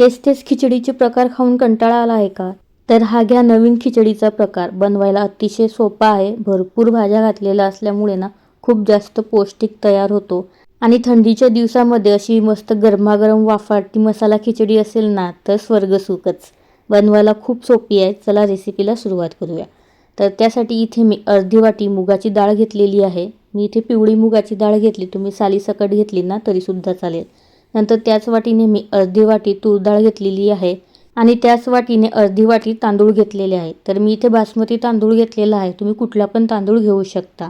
तेच तेच खिचडीचे प्रकार खाऊन कंटाळा आला आहे का? तर हा घ्या नवीन खिचडीचा प्रकार. बनवायला अतिशय सोपा आहे. भरपूर भाज्या घातलेल्या असल्यामुळे ना खूप जास्त पौष्टिक तयार होतो. आणि थंडीच्या दिवसामध्ये अशी मस्त गरमागरम वाफाटी मसाला खिचडी असेल ना तर स्वर्ग सुखच. बनवायला खूप सोपी आहे. चला रेसिपीला सुरुवात करूया. तर त्यासाठी इथे मी अर्धी वाटी मुगाची डाळ घेतलेली आहे. मी इथे पिवळी मुगाची डाळ घेतली. तुम्ही सालीसकट घेतली ना तरीसुद्धा चालेल. नंतर त्याच वाटीने मी अर्धी वाटी तूर डाळ घेतलेली आहे आणि त्याच वाटीने अर्धी वाटी तांदूळ घेतलेले आहे. तर मी इथे बासमती तांदूळ घेतलेला आहे. तुम्ही कुठला पण तांदूळ घेऊ शकता.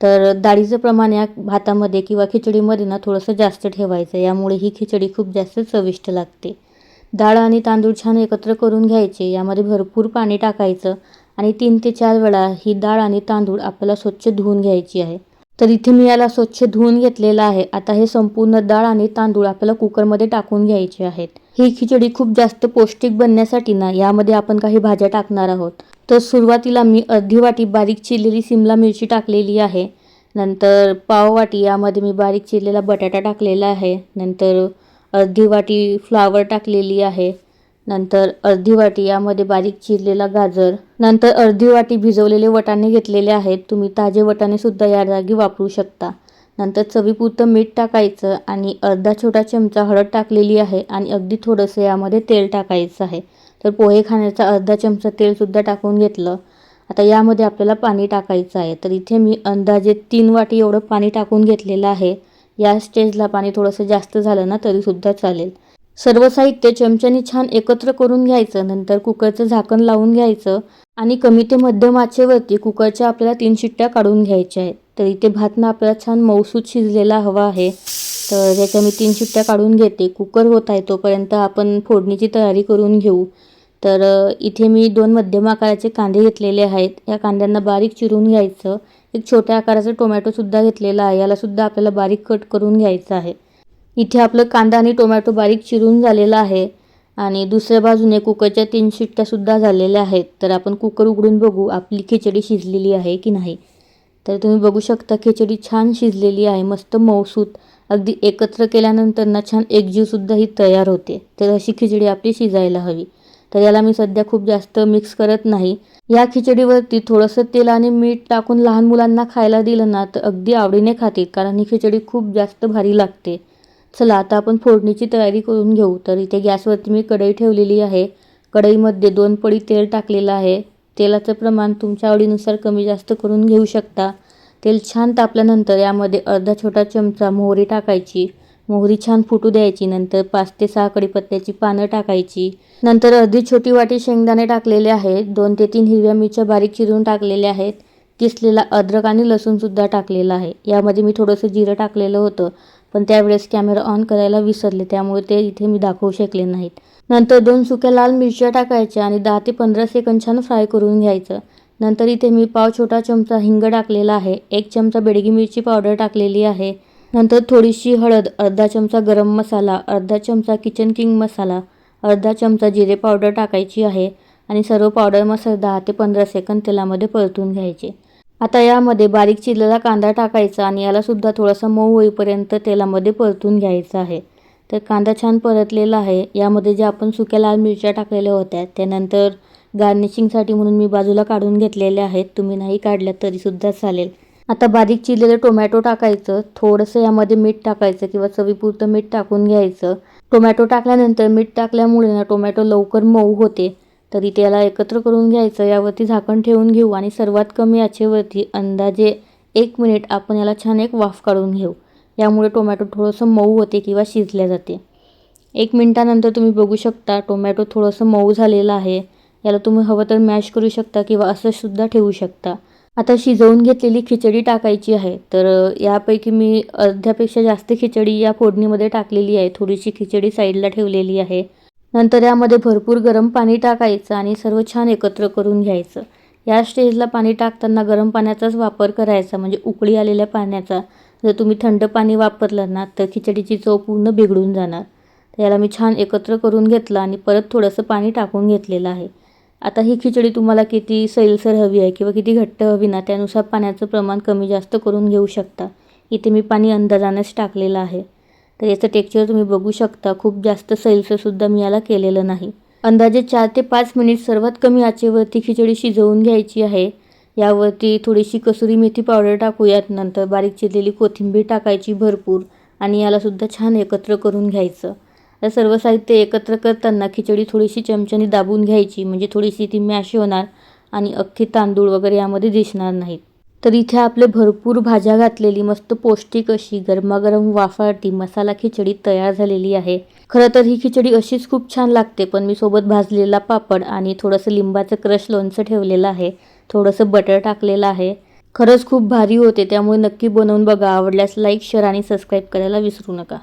तर डाळीचं प्रमाण या भातामध्ये किंवा खिचडीमध्ये ना थोडंसं जास्त ठेवायचं. यामुळे ही खिचडी खूप जास्त चविष्ट लागते. डाळ आणि तांदूळ छान एकत्र करून घ्यायचे. यामध्ये भरपूर पाणी टाकायचं आणि तीन ते चार वेळा ही डाळ आणि तांदूळ आपल्याला स्वच्छ धुवून घ्यायची आहे. तर इथे मी याला स्वच्छ धुवून घेतलेलं आहे. आता हे संपूर्ण डाळ आणि तांदूळ आपल्याला कुकरमध्ये टाकून घ्यायचे आहेत. ही खिचडी खूप जास्त पौष्टिक बनण्यासाठी ना यामध्ये आपण काही भाज्या टाकणार आहोत. तर सुरुवातीला मी अर्धी वाटी बारीक चिरलेली सिमला मिरची टाकलेली आहे. नंतर पाव वाटी यामध्ये मी बारीक चिरलेला बटाटा टाकलेला आहे. नंतर अर्धी वाटी फ्लावर टाकलेली आहे. नंतर अर्धी वाटी यामध्ये बारीक चिरलेला गाजर नंतर अर्धी वाटी भिजवलेले वटाणे घेतलेले आहेत. तुम्ही ताजे वटाणे सुद्धा या जागी वापरू शकता. नंतर चवीपुरतं मीठ टाकायचं आणि अर्धा छोटा चमचा हळद टाकलेली आहे आणि अगदी थोडंसं यामध्ये तेल टाकायचं आहे. तर पोहे खाण्याचा अर्धा चमचा तेलसुद्धा टाकून घेतलं. आता यामध्ये आपल्याला पाणी टाकायचं आहे. तर इथे मी अंदाजे तीन वाटी एवढं पाणी टाकून घेतलेलं आहे. या स्टेजला पाणी थोडंसं जास्त झालं ना तरीसुद्धा चालेल. सर्व साहित्य चमच्याने छान एकत्र करून घ्यायचं नंतर कुकरचं झाकण लावून घ्यायचं आणि कमी ते मध्यम आचेवरती कुकरच्या आपल्याला तीन शिट्ट्या काढून घ्यायच्या आहेत. तर इथे भात ना आपल्याला छान मऊसूत शिजलेला हवा आहे. तर याच्या मी तीन शिट्ट्या काढून घेते. कुकर होत आहे तोपर्यंत आपण फोडणीची तयारी करून घेऊ. तर इथे मी दोन मध्यम आकाराचे कांदे घेतलेले आहेत. या कांद्यांना बारीक चिरून घ्यायचं. एक छोट्या आकाराचा टोमॅटोसुद्धा घेतलेला आहे. यालासुद्धा आपल्याला बारीक कट करून घ्यायचं आहे. इथे आपलं कांदा आणि टोमॅटो बारीक चिरून झालेला आहे. आणि दुसऱ्या बाजूने कुकरच्या तीन शिट्ट्यासुद्धा झालेल्या आहेत. तर आपण कुकर उघडून बघू आपली खिचडी शिजलेली आहे की नाही. तर तुम्ही बघू शकता खिचडी छान शिजलेली आहे मस्त मऊसूत. अगदी एकत्र केल्यानंतर ना छान एकजीवसुद्धा ही तयार होते. तर अशी खिचडी आपली शिजायला हवी. तर याला मी सध्या खूप जास्त मिक्स करत नाही. या खिचडीवरती थोडंसं तेल आणि मीठ टाकून लहान मुलांना खायला दिलं ना तर अगदी आवडीने खातील कारण ही खिचडी खूप जास्त भारी लागते. चला आता आपण फोडणीची तयारी करून घेऊ. तर इथे गॅसवरती मी कढई ठेवलेली आहे. कढईमध्ये दोन पडी तेल टाकलेलं आहे. तेलाचं प्रमाण तुमच्या आवडीनुसार कमी जास्त करून घेऊ शकता. तेल छान तापल्यानंतर यामध्ये अर्धा छोटा चमचा मोहरी टाकायची. मोहरी छान फुटू द्यायची. नंतर पाच ते सहा कडीपत्त्याची पानं टाकायची. नंतर अर्धी छोटी वाटी शेंगदाणे टाकलेले आहेत. दोन ते तीन हिरव्या मिरच्या बारीक चिरून टाकलेल्या आहेत. किसलेला अद्रक आणि लसूणसुद्धा टाकलेला आहे. यामध्ये मी थोडंसं जिरं टाकलेलं होतं. पण त्यावेळेस कॅमेरा ऑन करायला विसरले त्यामुळे ते इथे मी दाखवू शकले नाहीत. नंतर दोन सुक्या लाल मिरच्या टाकायच्या आणि दहा ते पंधरा सेकंद छान फ्राय करून घ्यायचं. नंतर इथे मी पाव छोटा चमचा हिंग टाकलेला आहे एक चमचा बेडगी मिरची पावडर टाकलेली आहे. नंतर थोडीशी हळद अर्धा चमचा गरम मसाला अर्धा चमचा किचन किंग मसाला अर्धा चमचा जिरे पावडर टाकायची आहे आणि सर्व पावडर मसाला दहा ते पंधरा सेकंद तेलामध्ये परतून घ्यायचे. आता यामध्ये बारीक चिरलेला कांदा टाकायचा आणि यालासुद्धा थोडासा मऊ होईपर्यंत तेलामध्ये परतून घ्यायचा आहे. तर कांदा छान परतलेला आहे. यामध्ये ज्या आपण सुक्या लाल मिरच्या टाकलेल्या होत्या त्यानंतर गार्निशिंगसाठी म्हणून मी बाजूला काढून घेतलेल्या आहेत. तुम्ही नाही काढल्या तरीसुद्धा चालेल. आता बारीक चिरलेलं टोमॅटो टाकायचं. थोडंसं यामध्ये मीठ टाकायचं किंवा चवीपुरतं मीठ टाकून घ्यायचं. टोमॅटो टाकल्यानंतर मीठ टाकल्यामुळे ना टोमॅटो लवकर मऊ होते. तरी त्याला एकत्र करून घ्यायचं यावरती झाकण ठेवून घेऊ आणि सर्वात कमी याचेवरती अंदाजे एक मिनिट आपण याला छान एक वाफ काढून घेऊ. यामुळे टोमॅटो थोडंसं मऊ होते किंवा शिजल्या जाते. एक मिनटानंतर तुम्ही बघू शकता टोमॅटो थोडंसं मऊ झालेलं आहे. याला तुम्ही हवं तर मॅश करू शकता किंवा असं सुद्धा ठेवू शकता. आता शिजवून घेतलेली खिचडी टाकायची आहे. तर यापैकी मी अर्ध्यापेक्षा जास्त खिचडी या फोडणीमध्ये टाकलेली आहे. थोडीशी खिचडी साईडला ठेवलेली आहे. नंतर यामध्ये भरपूर गरम पाणी टाकायचं आणि सर्व छान एकत्र करून घ्यायचं. या स्टेजला पाणी टाकताना गरम पाण्याचाच वापर करायचा म्हणजे उकळी आलेल्या पाण्याचा. जर तुम्ही थंड पाणी वापरलं ना तर खिचडीची चव पूर्ण बिघडून जाणार. तर याला मी छान एकत्र करून घेतलं आणि परत थोडंसं पाणी टाकून घेतलेलं आहे. आता ही खिचडी तुम्हाला किती सैलसर हवी आहे किंवा किती घट्ट हवी ना त्यानुसार पाण्याचं प्रमाण कमी जास्त करून घेऊ शकता. इथे मी पाणी अंदाजानेच टाकलेलं आहे. तर याचं टेक्चर तुम्ही बघू शकता. खूप जास्त सैलसंसुद्धा मी याला केलेलं नाही. अंदाजे चार ते पाच मिनिट सर्वात कमी आचेवरती खिचडी शिजवून घ्यायची आहे. यावरती थोडीशी कसुरी मेथी पावडर टाकूयात. नंतर बारीक चिरलेली कोथिंबीर टाकायची भरपूर आणि यालासुद्धा छान एकत्र करून घ्यायचं. तर सर्व साहित्य एकत्र करताना खिचडी थोडीशी चमच्याने दाबून घ्यायची. म्हणजे थोडीशी ती मॅश होणार आणि अख्खी तांदूळ वगैरे यामध्ये दिसणार नाहीत. तर इथे आपले भरपूर भाज्या घातलेली मस्त पौष्टिक अशी गरमागरम वाफाळती मसाला खिचडी तयार झालेली आहे. खरं तर ही खिचडी अशीच खूप छान लागते पण मी सोबत भाजलेला पापड आणि थोडंसं लिंबाचं क्रश लोणचं ठेवलेलं आहे. थोडंसं बटर टाकलेलं आहे. खरंच खूप भारी होते त्यामुळे नक्की बनवून बघा. आवडल्यास लाईक शेअर आणि सबस्क्राईब करायला विसरू नका.